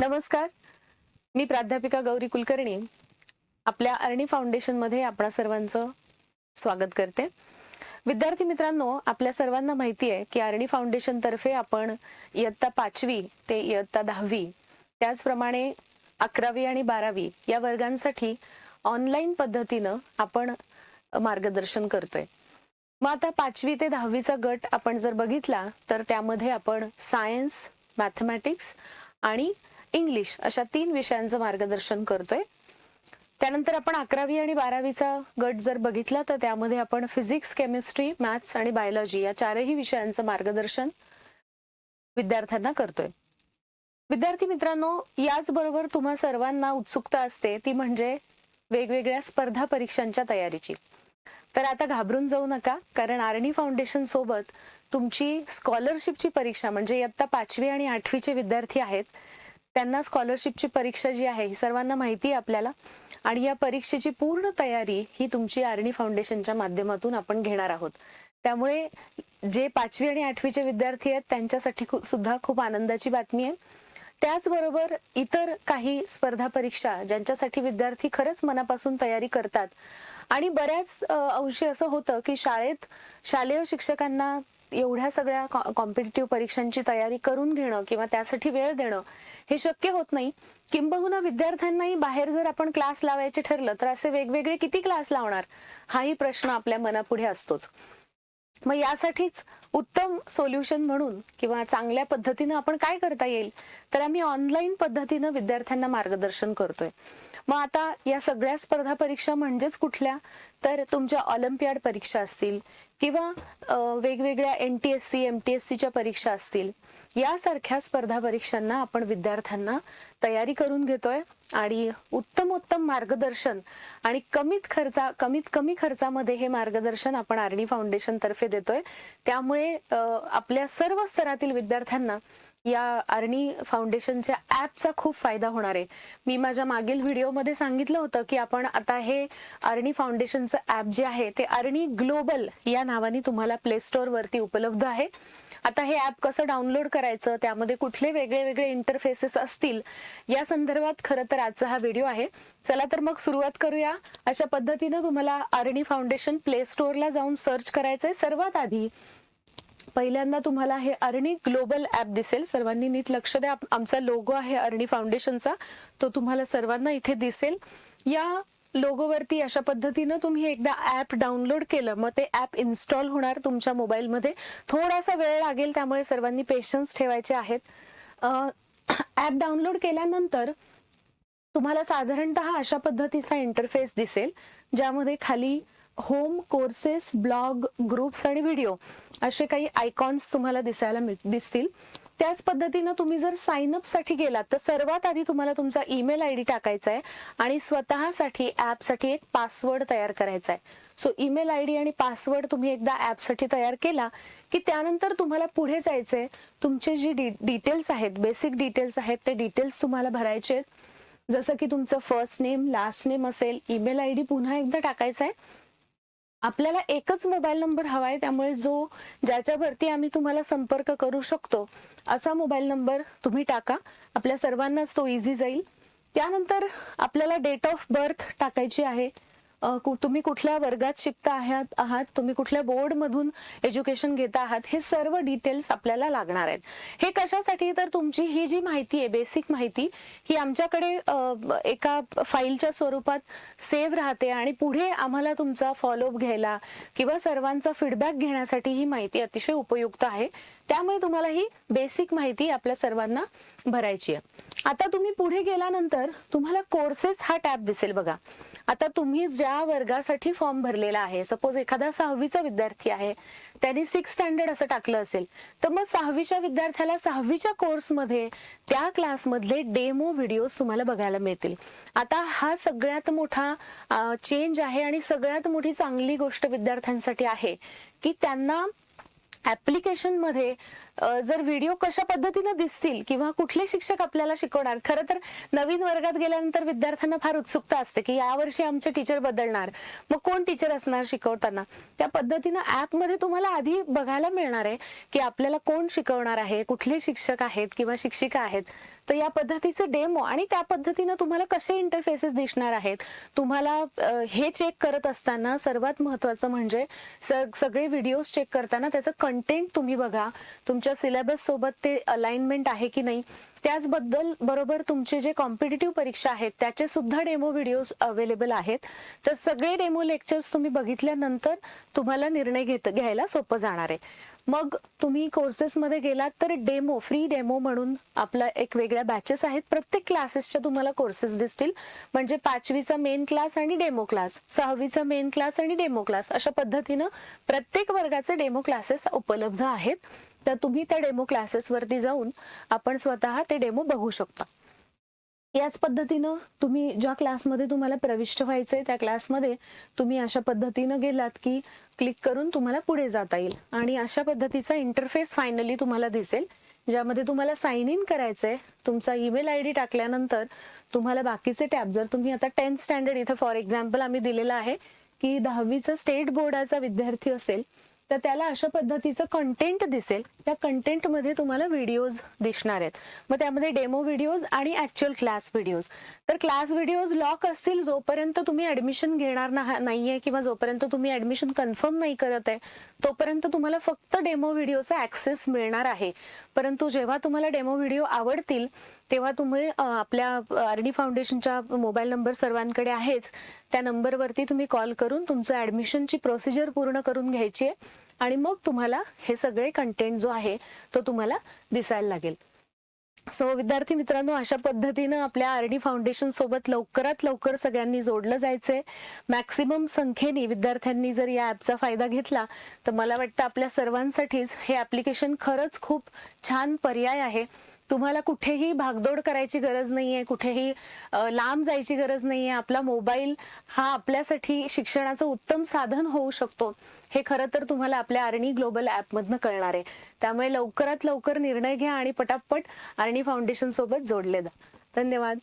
नमस्कार. मी प्राध्यापिका गौरी कुलकर्णी. आपल्या अर्णी फाउंडेशनमध्ये आपणा सर्वांचं स्वागत करते. विद्यार्थी मित्रांनो आपल्या सर्वांना माहिती आहे की अर्णी फाउंडेशन तर्फे आपण इयत्ता पाचवी ते इयत्ता दहावी त्याचप्रमाणे अकरावी आणि बारावी या वर्गांसाठी ऑनलाईन पद्धतीनं आपण मार्गदर्शन करतोय. मग आता पाचवी ते दहावीचा गट आपण जर बघितला तर त्यामध्ये आपण सायन्स मॅथमॅटिक्स आणि इंग्लिश अशा तीन विषयांचं मार्गदर्शन करतोय. त्यानंतर आपण अकरावी आणि बारावीचा गट जर बघितला तर त्यामध्ये आपण फिजिक्स केमिस्ट्री मॅथ्स आणि बायोलॉजी या चारही विषयांचं मार्गदर्शन विद्यार्थ्यांना करतोय. विद्यार्थी मित्रांनो याचबरोबर तुम्हा सर्वांना उत्सुकता असते ती म्हणजे वेगवेगळ्या स्पर्धा परीक्षांच्या तयारीची. तर आता घाबरून जाऊ नका कारण आर्णी फाउंडेशन सोबत तुमची स्कॉलरशिपची परीक्षा म्हणजे इयत्ता पाचवी आणि आठवीचे विद्यार्थी आहेत त्यांना स्कॉलरशिपची परीक्षा जी आहे ही सर्वांना माहिती आहे आपल्याला. आणि या परीक्षेची पूर्ण तयारी ही तुमची आर्णी फाउंडेशनच्या माध्यमातून आपण घेणार आहोत. त्यामुळे जे पाचवी आणि आठवीचे विद्यार्थी आहेत त्यांच्यासाठी सुद्धा खूप आनंदाची बातमी आहे. त्याचबरोबर इतर काही स्पर्धा परीक्षा ज्यांच्यासाठी विद्यार्थी खरंच मनापासून तयारी करतात. आणि बऱ्याच अंशी असं होतं की शाळेत शालेय शिक्षकांना एवढ्या सगळ्या कॉम्पिटेटिव्ह परीक्षांची तयारी करून घेणं किंवा त्यासाठी वेळ देणं हे शक्य होत नाही. किंबहुना विद्यार्थ्यांनाही बाहेर जर आपण क्लास लावायचे ठरलं तर असे वेगवेगळे किती क्लास लावणार? हाही प्रश्न आपल्या मनापुढे असतोच. मग यासाठीच उत्तम सोल्युशन म्हणून किंवा चांगल्या पद्धतीनं आपण काय करता येईल तर आम्ही ऑनलाईन पद्धतीनं विद्यार्थ्यांना मार्गदर्शन करतोय. मग आता या सगळ्या स्पर्धा परीक्षा म्हणजेच कुठल्या? तर तुमच्या ऑलिम्पियाड परीक्षा असतील किंवा वेगवेगळ्या N T S C M T S सीच्या परीक्षा असतील यासारख्या स्पर्धा परीक्षांना आपण विद्यार्थ्यांना तयारी करून घेतोय. आणि उत्तम उत्तम मार्गदर्शन आणि कमीत खर्चा कमीत कमी खर्चामध्ये हे मार्गदर्शन आपण आर्णी फाउंडेशन तर्फे देतोय. त्यामुळे आपल्या सर्व स्तरातील विद्यार्थ्यांना या अर्णी फाउंडेशनच्या ऍपचा खूप फायदा होणार आहे. मी माझ्या मागील व्हिडिओमध्ये सांगितलं होतं की आपण आता हे अर्णी फाउंडेशनचं ऍप जे आहे ते अर्णी ग्लोबल या नावाने तुम्हाला प्ले स्टोअरवरती उपलब्ध आहे. आता हे ऍप कसं डाउनलोड करायचं त्यामध्ये कुठले वेगळे वेगळे इंटरफेसेस असतील या संदर्भात खरं तर आजचा हा व्हिडिओ आहे. चला तर मग सुरुवात करूया. अशा पद्धतीनं तुम्हाला आरणी फाउंडेशन प्ले स्टोअरला जाऊन सर्च करायचंय. सर्वात आधी पहिल्यांदा तुम्हाला हे अर्णी ग्लोबल ऍप दिसेल. सर्वांनी नीट लक्ष द्या. आमचा लोगो आहे अर्णी फाउंडेशनचा. तो तुम्हाला सर्वांना इथे दिसेल. या लोगोवरती अशा पद्धतीनं तुम्ही एकदा ऍप डाउनलोड केलं मग ते ऍप इन्स्टॉल होणार तुमच्या मोबाईलमध्ये. थोडासा वेळ लागेल त्यामुळे सर्वांनी पेशन्स ठेवायचे आहेत. ऍप डाउनलोड केल्यानंतर तुम्हाला साधारणतः अशा पद्धतीचा इंटरफेस दिसेल ज्यामध्ये खाली होम कोर्सेस ब्लॉग ग्रुप्स आणि व्हिडिओ असे काही आयकॉन्स तुम्हाला दिसायला दिसतील. त्याच पद्धतीनं तुम्ही जर साइन अपसाठी गेलात तर सर्वात आधी तुम्हाला तुमचा ईमेल आय डी टाकायचा आहे आणि स्वतःसाठी साठी एक पासवर्ड तयार करायचा आहे सो ईमेल आय डी आणि पासवर्ड तुम्ही एकदा साठी तयार केला की त्यानंतर तुम्हाला पुढे जायचंय. तुमचे जे डिटेल्स आहेत बेसिक डिटेल्स आहेत ते डिटेल्स तुम्हाला भरायचे आहेत जसं की तुमचं फर्स्ट नेम लास्ट नेम असेल ईमेल आय डी पुन्हा एकदा टाकायचा आहे आपल्याला एकच मोबाईल नंबर हवा आहे त्यामुळे जो ज्याच्यावरती आम्ही तुम्हाला संपर्क करू शकतो असा मोबाईल नंबर तुम्ही टाका. आपल्या सर्वांनाच तो इझी जाईल. त्यानंतर आपल्याला डेट ऑफ बर्थ टाकायची आहे. तुम्ही कुठल्या वर्गात शिकता आहात आहात तुम्ही कुठल्या बोर्ड मधून एज्युकेशन घेता आहात हे सर्व डिटेल्स आपल्याला लागणार आहेत. हे कशासाठी? तर तुमची ही जी माहिती आहे बेसिक माहिती ही आमच्याकडे एका फाईलच्या स्वरूपात सेव्ह राहते आणि पुढे आम्हाला तुमचा फॉलोअप घ्यायला किंवा सर्वांचा फीडबॅक घेण्यासाठी ही माहिती अतिशय उपयुक्त आहे. त्यामुळे तुम्हाला ही बेसिक माहिती आपल्या सर्वांना भरायची आहे. आता तुम्ही पुढे गेल्यानंतर तुम्हाला कोर्सेस हा टॅब दिसेल बघा. आता तुम्ही ज्या वर्गासाठी फॉर्म भरलेला आहे सपोज एखादा सहावीचा विद्यार्थी आहे त्यांनी सिक्स स्टँडर्ड असं टाकलं असेल तर मग सहावीच्या विद्यार्थ्याला सहावीच्या कोर्समध्ये त्या क्लासमधले डेमो व्हिडिओज तुम्हाला बघायला मिळतील. आता हा सगळ्यात मोठा चेंज आहे आणि सगळ्यात मोठी चांगली गोष्ट विद्यार्थ्यांसाठी आहे की त्यांना ऍप्लिकेशनमध्ये जर व्हिडिओ कशा पद्धतीनं दिसतील किंवा कुठले शिक्षक आपल्याला शिकवणार? खरं तर नवीन वर्गात गेल्यानंतर विद्यार्थ्यांना फार उत्सुकता असते की यावर्षी आमचे टीचर बदलणार. मग कोण टीचर असणार शिकवताना? त्या पद्धतीनं ऍपमध्ये तुम्हाला आधी बघायला मिळणार आहे की आपल्याला कोण शिकवणार आहे कुठले शिक्षक आहेत किंवा शिक्षिका आहेत. तर या पद्धतीचे डेमो आणि त्या पद्धतीनं तुम्हाला कसे इंटरफेसेस दिसणार आहेत? तुम्हाला हे चेक करत असताना सर्वात महत्वाचं म्हणजे सगळे व्हिडिओज चेक करताना त्याचं कंटेंट तुम्ही बघा. तुमच्या सिलेबस सोबत ते अलाइनमेंट आहे की नाही त्याचबद्दल बरोबर तुमचे जे कॉम्पिटेटिव्ह परीक्षा आहेत त्याचे सुद्धा डेमो व्हिडिओज अवेलेबल आहेत. तर सगळे डेमो लेक्चर्स तुम्ही बघितल्यानंतर तुम्हाला निर्णय घेत घ्यायला सोपं जाणार आहे. मग तुम्ही कोर्सेसमध्ये गेलात तर डेमो फ्री डेमो म्हणून आपला एक वेगळ्या बॅचेस आहेत. प्रत्येक क्लासेसच्या तुम्हाला कोर्सेस दिसतील. म्हणजे पाचवीचा मेन क्लास आणि डेमो क्लास सहावीचा मेन क्लास आणि डेमो क्लास अशा पद्धतीनं प्रत्येक वर्गाचे डेमो क्लासेस उपलब्ध आहेत. तर तुम्ही त्या डेमो क्लासेस वरती जाऊन आपण स्वतः ते डेमो बघू शकता. याच पद्धतीनं तुम्ही ज्या क्लासमध्ये तुम्हाला प्रविष्ट व्हायचंय त्या क्लासमध्ये तुम्ही अशा पद्धतीनं गेलात की क्लिक करून तुम्हाला पुढे जाता येईल. आणि अशा पद्धतीचा इंटरफेस फायनली तुम्हाला दिसेल ज्यामध्ये तुम्हाला साइन इन करायचंय. तुमचा ईमेल आय डी टाकल्यानंतर तुम्हाला बाकीचे टॅब जर तुम्ही आता टेन्थ स्टँडर्ड इथं फॉर एक्झाम्पल आम्ही दिलेलं आहे की दहावीचा स्टेट बोर्डाचा विद्यार्थी असेल तर त्याला अशा पद्धतीचं कंटेंट दिसेल. त्या कंटेंटमध्ये तुम्हाला व्हिडिओज दिसणार आहेत. मग त्यामध्ये डेमो व्हिडिओज आणि ऍक्च्युअल क्लास व्हिडिओज तर क्लास व्हिडिओज लॉक असतील जोपर्यंत तुम्ही ऍडमिशन घेणार ना- नाहीये किंवा जोपर्यंत तुम्ही ऍडमिशन कन्फर्म नाही करत आहे तोपर्यंत तुम्हाला फक्त डेमो व्हिडिओचा ऍक्सेस मिळणार आहे. परंतु जेव्हा तुम्हाला डेमो व्हिडिओ आवडतील तेव्हा तुम्ही आपल्या आर डी फाउंडेशनच्या मोबाईल नंबर सर्वांकडे आहेच. त्या नंबरवरती तुम्ही कॉल करून तुमचं ऍडमिशनची प्रोसिजर पूर्ण करून घ्यायची आहे आणि मग तुम्हाला हे सगळे कंटेंट जो आहे तो तुम्हाला दिसायला लागेल. सो विद्यार्थी मित्रांनो अशा पद्धतीनं आपल्या आर डी फाउंडेशन सोबत लवकरात लवकर सगळ्यांनी जोडलं जायचंय. मॅक्सिमम संख्येने विद्यार्थ्यांनी जर या ऍपचा फायदा घेतला तर मला वाटतं आपल्या सर्वांसाठीच हे ऍप्लिकेशन खरंच खूप छान पर्याय आहे. तुम्हाला कुठेही भागदौड करायची गरज नाहीये कुठेही लांब जायची गरज नाहीये. आपला मोबाईल हा आपल्यासाठी शिक्षणाचं उत्तम साधन होऊ शकतो. हे खरं तर तुम्हाला आपल्या आर्णी ग्लोबल ॲपमधनं कळणार आहे. त्यामुळे लवकरात लवकर निर्णय घ्या आणि पटापट आर्णी फाउंडेशन सोबत जोडले जा. धन्यवाद.